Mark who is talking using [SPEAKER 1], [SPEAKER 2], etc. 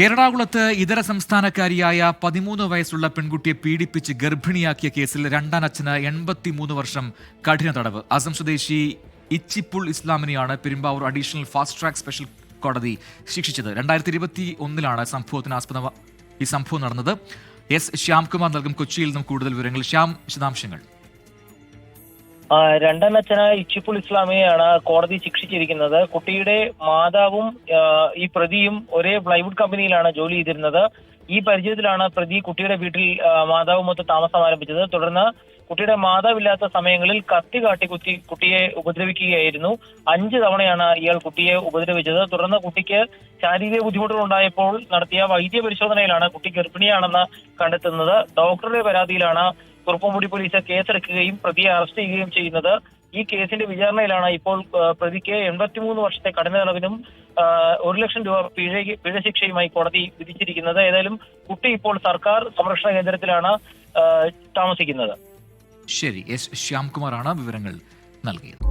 [SPEAKER 1] എറണാകുളത്ത് ഇതര സംസ്ഥാനക്കാരിയായ പതിമൂന്ന് വയസ്സുള്ള പെൺകുട്ടിയെ പീഡിപ്പിച്ച് ഗർഭിണിയാക്കിയ കേസിൽ രണ്ടാം അച്ഛന് എൺപത്തിമൂന്ന് വർഷം കഠിന തടവ്. അസം സ്വദേശി ഇച്ചിപ്പുൾ ഇസ്ലാമിനെയാണ് Perumbavoor additional fast track special കോടതി ശിക്ഷിച്ചത്. രണ്ടായിരത്തി ഇരുപത്തി ഒന്നിലാണ് സംഭവത്തിന് ആസ്പദ ഈ സംഭവം നടന്നത്. എസ് ശ്യാംകുമാർ നൽകും കൊച്ചിയിൽ നിന്നും കൂടുതൽ വിവരങ്ങൾ. ശ്യാം വിശദാംശങ്ങൾ.
[SPEAKER 2] ആ, രണ്ടാനച്ഛനായ ഇച്ചിപ്പുൾ ഇസ്ലാമിയാണ് കോടതി ശിക്ഷിച്ചിരിക്കുന്നത്. കുട്ടിയുടെ മാതാവും ഈ പ്രതിയും ഒരേ പ്ലൈവുഡ് കമ്പനിയിലാണ് ജോലി ചെയ്തിരുന്നത്. ഈ പരിചയത്തിലാണ് പ്രതി കുട്ടിയുടെ വീട്ടിൽ മാതാവുമൊത്ത് താമസം ആരംഭിച്ചത്. തുടർന്ന് കുട്ടിയുടെ മാതാവില്ലാത്ത സമയങ്ങളിൽ കത്തി കാട്ടി കുത്തി കുട്ടിയെ ഉപദ്രവിക്കുകയായിരുന്നു. അഞ്ച് തവണയാണ് ഇയാൾ കുട്ടിയെ ഉപദ്രവിച്ചത്. തുടർന്ന് കുട്ടിക്ക് ശാരീരിക ബുദ്ധിമുട്ടുകൾ ഉണ്ടായപ്പോൾ നടത്തിയ വൈദ്യ പരിശോധനയിലാണ് കുട്ടി ഗർഭിണിയാണെന്ന് കണ്ടെത്തുന്നത്. ഡോക്ടറുടെ പരാതിയിലാണ് കുറുപ്പംപുടി പോലീസ് കേസെടുക്കുകയും പ്രതിയെ അറസ്റ്റ് ചെയ്യുകയും ചെയ്യുന്നത്. ഈ കേസിന്റെ വിചാരണയിലാണ് ഇപ്പോൾ പ്രതിക്ക് എൺപത്തിമൂന്ന് വർഷത്തെ കഠിന തടവിനും ഒരു ലക്ഷം രൂപ പിഴ പിഴ ശിക്ഷയുമായി കോടതി വിധിച്ചിരിക്കുന്നത്. ഏതായാലും കുട്ടി ഇപ്പോൾ സർക്കാർ സംരക്ഷണ കേന്ദ്രത്തിലാണ് താമസിക്കുന്നത്.
[SPEAKER 1] ശരി എസ് ശ്യാംകുമാറാണ് വിവരങ്ങൾ നൽകിയത്.